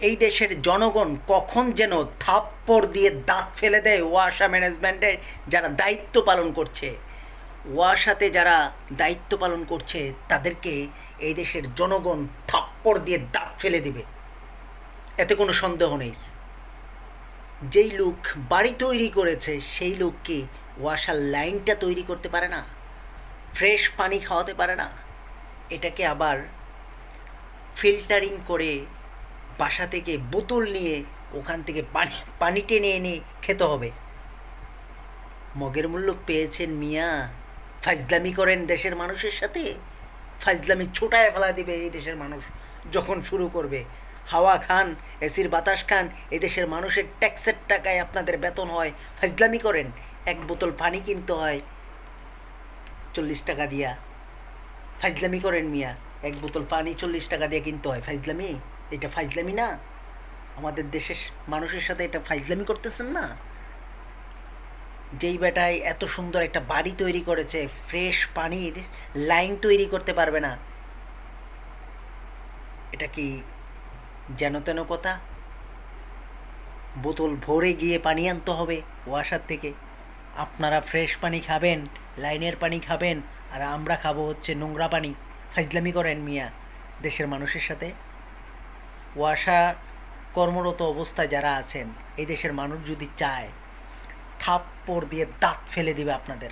এই দেশের জনগণ কখন যেন থাপ্পড় দিয়ে দাঁত ফেলে দেয় ওয়াসা ম্যানেজমেন্টের যারা দায়িত্ব পালন করছে। ওয়াসাতে যারা দায়িত্ব পালন করছে, তাদেরকে এই দেশের জনগণ থাপ্পড় দিয়ে দাঁত ফেলে দিবে। এতে কোনো সন্দেহ নেই। যেই লোক বাড়ি তৈরি করেছে, সেই লোককে ওয়াসার লাইনটা তৈরি করতে পারে না? ফ্রেশ পানি খাওয়াতে পারে না? এটাকে আবার ফিল্টারিং করে বাসা থেকে বোতল নিয়ে ওখান থেকে পানি পানি টেনে এনে খেতে হবে। মগের মূল্য পেয়েছেন মিয়া। ফাজলামি করেন দেশের মানুষের সাথে। ফাজলামি ছোটায় ফেলা দিবে এই দেশের মানুষ যখন শুরু করবে। হাওয়া খান, এসির বাতাস খান, এই দেশের মানুষের ট্যাক্সের টাকায় আপনাদের বেতন হয়। ফাজলামি করেন, এক বোতল পানি কিনতে হয়। চল্লিশ টাকা দিয়া। ফাজলামি করেন মিয়া, এক বোতল পানি চল্লিশ টাকা দিয়ে কিনতে হয়। ফাজলামি? এটা ফাজলামি না। আমাদের দেশের মানুষের সাথে এটা ফাজলামি করতেছেন না। যেই বেটায় এত সুন্দর একটা বাড়ি তৈরি করেছে, ফ্রেশ পানির লাইন তৈরি করতে পারবে না। এটা কি যেন তেন কথা? বোতল ভরে গিয়ে পানি আনতে হবে ওয়াসার থেকে। আপনারা ফ্রেশ পানি খাবেন, লাইনের পানি খাবেন, আর আমরা খাব হচ্ছে নোংরা পানি। ফাজলামি করেন মিয়া, দেশের মানুষের সাথে। ওয়াসা কর্মরত অবস্থায় যারা আছেন, এই দেশের মানুষ যদি চায়, থাপ্পড় দিয়ে দাঁত ফেলে দিবে আপনাদের।